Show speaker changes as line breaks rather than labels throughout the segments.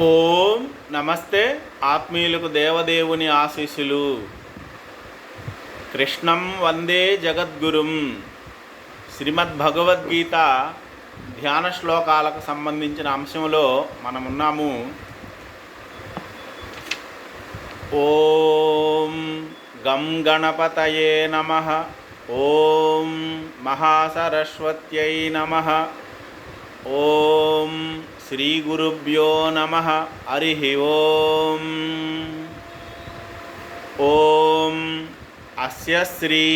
ఓం నమస్తే ఆత్మీయులకు దేవదేవుని ఆశీస్సులు. కృష్ణం వందే జగద్గురుం. శ్రీమద్ భగవద్గీత ధ్యాన శ్లోకాలకు సంబంధించిన అంశంలో మనమున్నాము. ఓం గం గణపతయే నమ. ఓం మహాసరస్వత్యై నమ. ఓం శ్రీ గురుభ్యో నమ హరి ఓం ఓం అస్య శ్రీ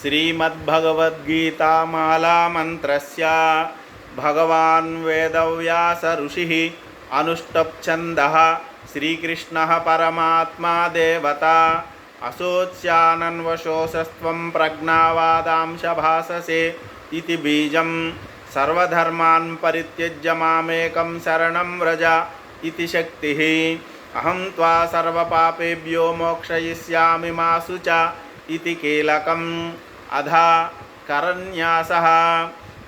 శ్రీమద్భగవద్గీతామాలామంత్రస్య భగవాన్ వేదవ్యాస ఋషి అనుష్టప్ఛందः శ్రీకృష్ణ పరమాత్మా దేవత అశోచ్యానన్వశోషస్వం ప్రజ్ఞావాదాంశ భాససే ఇది బీజం సర్వధర్మాన్ పరిత్యజ్య మామేకం శరణం వ్రజ ఇది శక్తి. అహం త్వా సర్వపాపేభ్యో మోక్షయిష్యామి మాసు శుచ ఇతి కీలకం. అధ కరన్యాస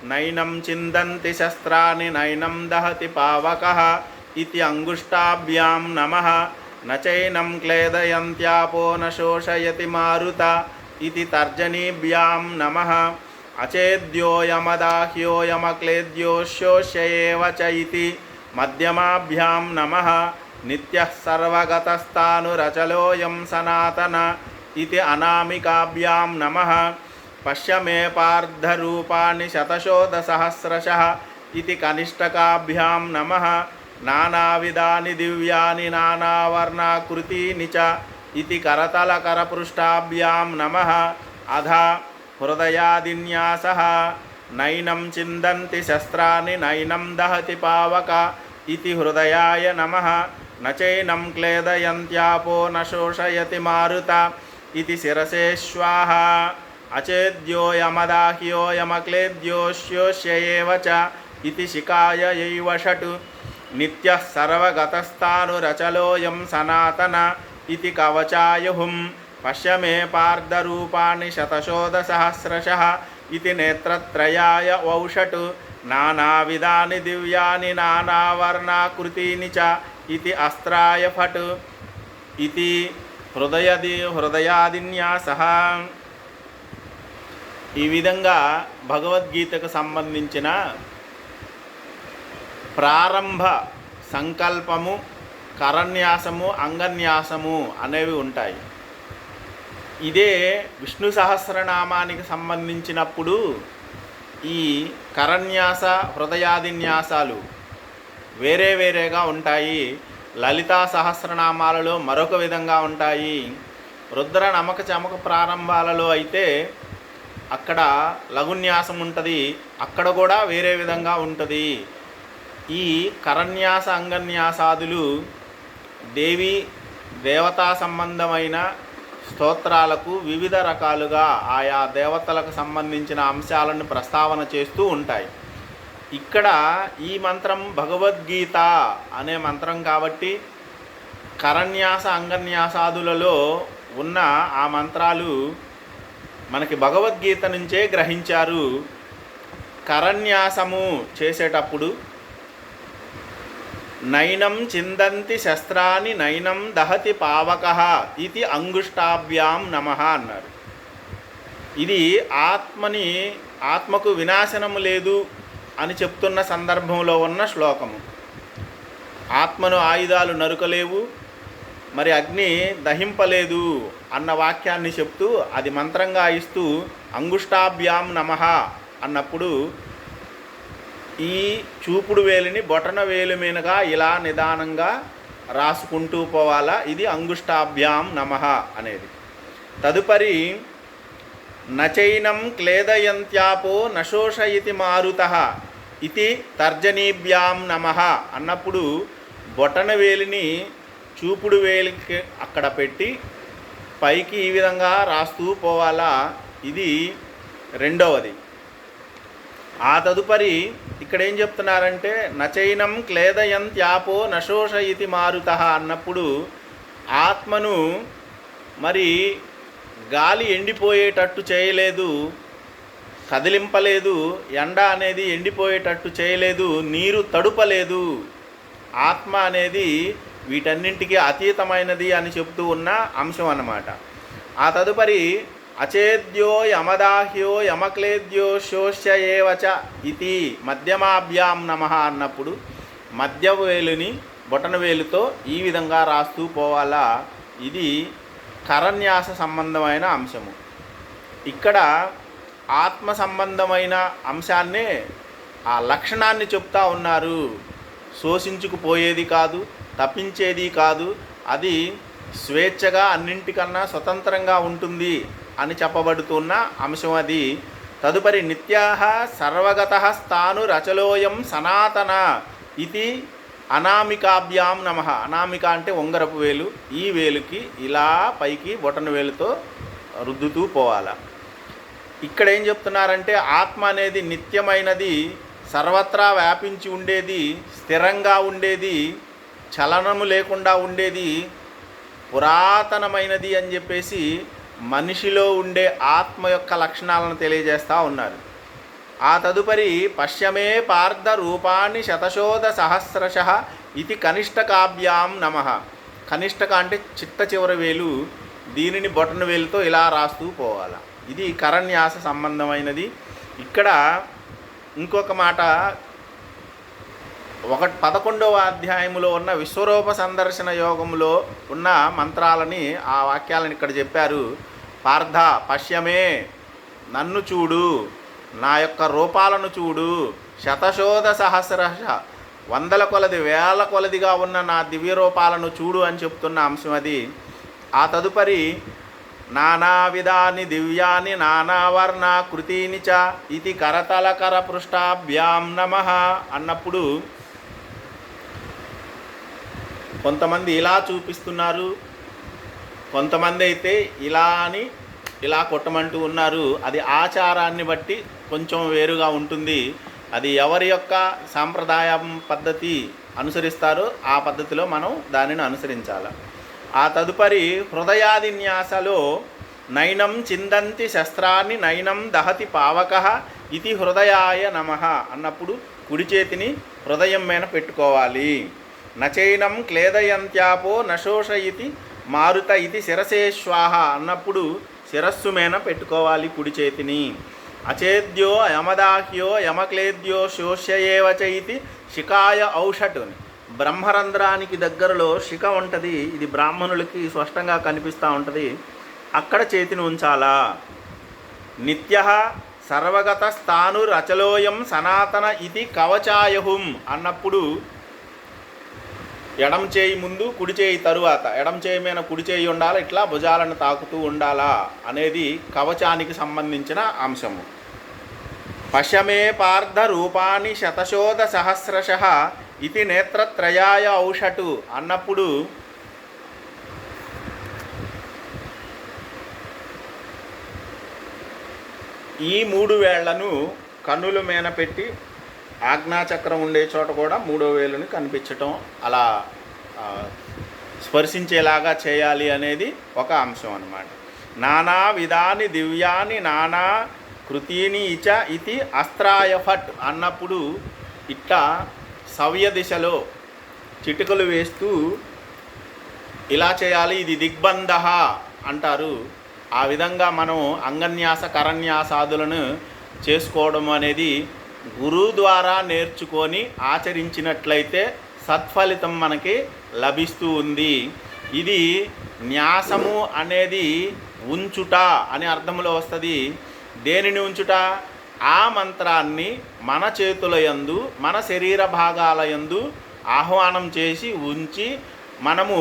నైనం చిందంతి శస్త్రాన్ని నైనం దహతి పావకः ఇది అంగుష్టాభ్యాం నమ. న క్లేదయంత్యాపో న మారుత ఇది తర్జనీభ్యాం నమ. అచేద్యోయమదాహ్యోయమక్లేద్యోశోష్య ఏవ చ ఇతి మధ్యమాభ్యాం నమః. నిత్యः సర్వగతస్థానురచలోऽయం సనాతన ఇతి అనామికాభ్యాం నమః. పశ్య మే పార్థరూపాణి శతశోధసహస్రశः ఇతి కనిష్టకాభ్యాం నమః. నానావిధాని దివ్యాని నానావర్ణాకృతీని చ ఇతి కరతలకరపృష్టాభ్యాం నమః. అధ హృదయాదిన్యాస. నైనం చిందంతి శస్త్రాన్ని నైనం దహతి పావక ఇది హృదయాయ నమ. న క్లేదయంత్యాపో న మారుత ఇది శిరసే స్వాహ ఏవ చ ఇతి శిఖాయ యైవ షట్. నిత్యः సర్వగతస్థానురచలోऽయం సనాతన ఇది కవచాయుహుం పశ్య మే పార్ధరూపాణి శతశోధసహస్రశः ఇది నేత్రత్రయాయ వౌషట్ నానావిధాని దివ్యాని నానావర్ణాకృతీని చ ఇది అస్త్రాయ ఫట్ ఇది హృదయది హృదయాదిన్యాస ఈ విధంగా భగవద్గీతకు సంబంధించిన ప్రారంభ సంకల్పము కరన్యాసము అంగన్యాసము అనేవి ఉంటాయి. ఇదే విష్ణు సహస్రనామానికి సంబంధించినప్పుడు ఈ కరన్యాస హృదయాదిన్యాసాలు వేరే వేరేగా ఉంటాయి. లలితా సహస్రనామాలలో మరొక విధంగా ఉంటాయి. రుద్ర నమక చమక ప్రారంభాలలో అయితే అక్కడ లఘున్యాసం ఉంటుంది. అక్కడ కూడా వేరే విధంగా ఉంటుంది. ఈ కరన్యాస అంగన్యాసాదులు దేవి దేవతా సంబంధమైన స్తోత్రాలకు వివిధ రకాలుగా ఆయా దేవతలకు సంబంధించిన అంశాలను ప్రస్తావన చేస్తూ ఉంటాయి. ఇక్కడ ఈ మంత్రం భగవద్గీత అనే మంత్రం కాబట్టి కరన్యాస అంగన్యాసాదులలో ఉన్న ఆ మంత్రాలు మనకి భగవద్గీత నుంచే గ్రహించారు. కరన్యాసము చేసేటప్పుడు నైనం చిందంతి శస్త్రాన్ని నైనం దహతి పావక ఇది అంగుష్టాభ్యాం నమ అన్నారు. ఇది ఆత్మని ఆత్మకు వినాశనము లేదు అని చెప్తున్న సందర్భంలో ఉన్న శ్లోకము. ఆత్మను ఆయుధాలు నరుకలేవు మరి అగ్ని దహింపలేదు అన్న వాక్యాన్ని చెప్తూ అది మంత్రంగా ఇస్తూ అంగుష్టాభ్యాం నమ అన్నప్పుడు ఈ చూపుడు వేలిని బొటన వేలు మీనగా ఇలా నిదానంగా రాసుకుంటూ పోవాలా? ఇది అంగుష్టాభ్యాం నమ అనేది. తదుపరి నచైనం క్లేదయంత్యాపో నశోష ఇతి మారుత ఇది తర్జనీభ్యాం నమ అన్నప్పుడు బొటన వేలిని చూపుడు వేలికి అక్కడ పెట్టి పైకి ఈ విధంగా రాస్తూ పోవాలా? ఇది రెండవది. ఆ తదుపరి ఇక్కడ ఏం చెప్తున్నారంటే నచైనం క్లేదయంత్యాపో నశోష ఇతి మారుత అన్నప్పుడు ఆత్మను మరి గాలి ఎండిపోయేటట్టు చేయలేదు కదిలింపలేదు ఎండ అనేది ఎండిపోయేటట్టు చేయలేదు నీరు తడుపలేదు. ఆత్మ అనేది వీటన్నింటికి అతీతమైనది అని చెప్తూ ఉన్న అంశం అన్నమాట. ఆ తదుపరి అచేద్యో యమదాహ్యో యమక్లేద్యో శోష్య ఏవచ ఇది మధ్యమాభ్యాం నమ అన్నప్పుడు మధ్యవేలుని వేలుని ఈ విధంగా రాస్తూ పోవాలా? ఇది కరన్యాస సంబంధమైన అంశము. ఇక్కడ ఆత్మ సంబంధమైన అంశాన్నే ఆ లక్షణాన్ని చెప్తా ఉన్నారు. శోషించుకుపోయేది కాదు తప్పించేది కాదు. అది స్వేచ్ఛగా అన్నింటికన్నా స్వతంత్రంగా ఉంటుంది. అని చెప్పబడుతున్న అంశం అది. తదుపరి నిత్యాహ సర్వగత స్థాను రచలోయం సనాతన ఇది అనామికాభ్యాం నమ. అనామిక అంటే ఉంగరపు వేలు. ఈ వేలుకి ఇలా పైకి బొటన వేలుతో రుద్దుతూ పోవాల. ఇక్కడ ఏం చెప్తున్నారంటే ఆత్మ అనేది నిత్యమైనది సర్వత్రా వ్యాపించి ఉండేది స్థిరంగా ఉండేది చలనము లేకుండా ఉండేది పురాతనమైనది అని చెప్పేసి మనిషిలో ఉండే ఆత్మ యొక్క లక్షణాలను తెలియజేస్తూ ఉన్నారు. ఆ తదుపరి పశ్యమే పార్థ రూపాన్ని శతశోధ సహస్రశ ఇది కనిష్టకాభ్యాం నమ. కనిష్టక అంటే చిట్ట చివరి వేలు దీనిని బొటన వేలుతో ఇలా రాస్తూ పోవాలి. ఇది కరణ్యాస సంబంధమైనది. ఇక్కడ ఇంకొక మాట ఒక పదకొండవ అధ్యాయములో ఉన్న విశ్వరూప సందర్శన యోగంలో ఉన్న మంత్రాలని ఆ వాక్యాలను ఇక్కడ చెప్పారు. పార్థ పశ్యమే నన్ను చూడు నా యొక్క రూపాలను చూడు శతశోధ సహస్రశ వందల కొలది వేల కొలదిగా ఉన్న నా దివ్య రూపాలను చూడు అని చెప్తున్న అంశం అది. ఆ తదుపరి నానావిధాని దివ్యాని నానావర్ణ కృతీని చ ఇది కరతలకర పృష్టాభ్యాం నమ అన్నప్పుడు కొంతమంది ఇలా చూపిస్తున్నారు కొంతమంది అయితే ఇలా అని ఇలా కొట్టమంటూ ఉన్నారు. అది ఆచారాన్ని బట్టి కొంచెం వేరుగా ఉంటుంది. అది ఎవరి యొక్క సాంప్రదాయం పద్ధతి అనుసరిస్తారో ఆ పద్ధతిలో మనం దానిని అనుసరించాలి. ఆ తదుపరి హృదయాదిన్యాసలో నైనం చిందంతి శస్త్రాన్ని నైనం దహతి పావక ఇది హృదయాయ నమ అన్నప్పుడు కుడి చేతిని హృదయం మీద పెట్టుకోవాలి. నచైనం క్లేదయంత్యాపో నశోషయితి మారుత ఇది శిరసేశ్వాహ అన్నప్పుడు శిరస్సు మేన పెట్టుకోవాలి కుడి చేతిని. అచేద్యో యమదాహ్యో యమక్లేద్యో శోష్యయేవచ ఇది శిఖాయ ఔషట్ బ్రహ్మరంధ్రానికి దగ్గరలో శిఖ ఉంటుంది. ఇది బ్రాహ్మణులకి స్పష్టంగా కనిపిస్తూ ఉంటుంది. అక్కడ చేతిని ఉంచాలా? నిత్య సర్వగత స్థాను రచలోయం సనాతన ఇది కవచాయహుం అన్నప్పుడు ఎడం చేయి ముందు కుడి చేయి తరువాత. ఎడం చేయి మీద కుడి చేయి ఉండాలా? ఇట్లా భుజాలను తాకుతూ ఉండాలా? అనేది కవచానికి సంబంధించిన అంశము. పశమే పార్థ రూపాన్ని శతశోధ సహస్రశ ఇది నేత్రత్రయాయ ఔషటు అన్నప్పుడు ఈ మూడు వేళ్ళను కన్నుల మీద పెట్టి ఆజ్ఞాచక్రం ఉండే చోట కూడా మూడో వేలుని కనిపించటం అలా స్పర్శించేలాగా చేయాలి అనేది ఒక అంశం అన్నమాట. నానా విధాని దివ్యాని నానా కృతీని ఇచ ఇది అస్త్రాయఫట్ అన్నప్పుడు ఇట్లా సవ్య దిశలో చిటికలు వేస్తూ ఇలా చేయాలి ఇది దిగ్బంధ అంటారు. ఆ విధంగా మనం అంగన్యాస కరన్యాసాదులను చేసుకోవడం అనేది గురువు ద్వారా నేర్చుకొని ఆచరించినట్లయితే సత్ఫలితం మనకి లభిస్తూ ఉంది. ఇది న్యాసము అనేది ఉంచుట అనే అర్థంలో వస్తుంది. దేనిని ఉంచుట? ఆ మంత్రాన్ని మన చేతుల యందు మన శరీర భాగాల యందు ఆహ్వానం చేసి ఉంచి మనము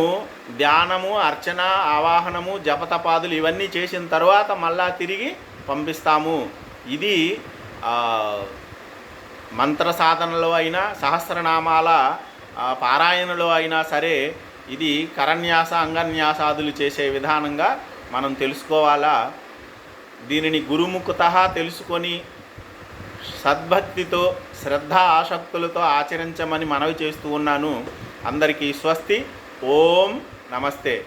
ధ్యానము అర్చన ఆవాహనము జపతపాదులు ఇవన్నీ చేసిన తర్వాత మళ్ళా తిరిగి పంపిస్తాము. ఇది మంత్ర సాధనలో అయినా సహస్రనామాల పారాయణలో అయినా సరే ఇది కరన్యాస అంగన్యాసాదులు చేసే విధానంగా మనం తెలుసుకోవాలా? దీనిని గురుముఖత తెలుసుకొని సద్భక్తితో శ్రద్ధ ఆసక్తులతో ఆచరించమని మనవి చేస్తూ ఉన్నాను. అందరికీ స్వస్తి. ఓం నమస్తే.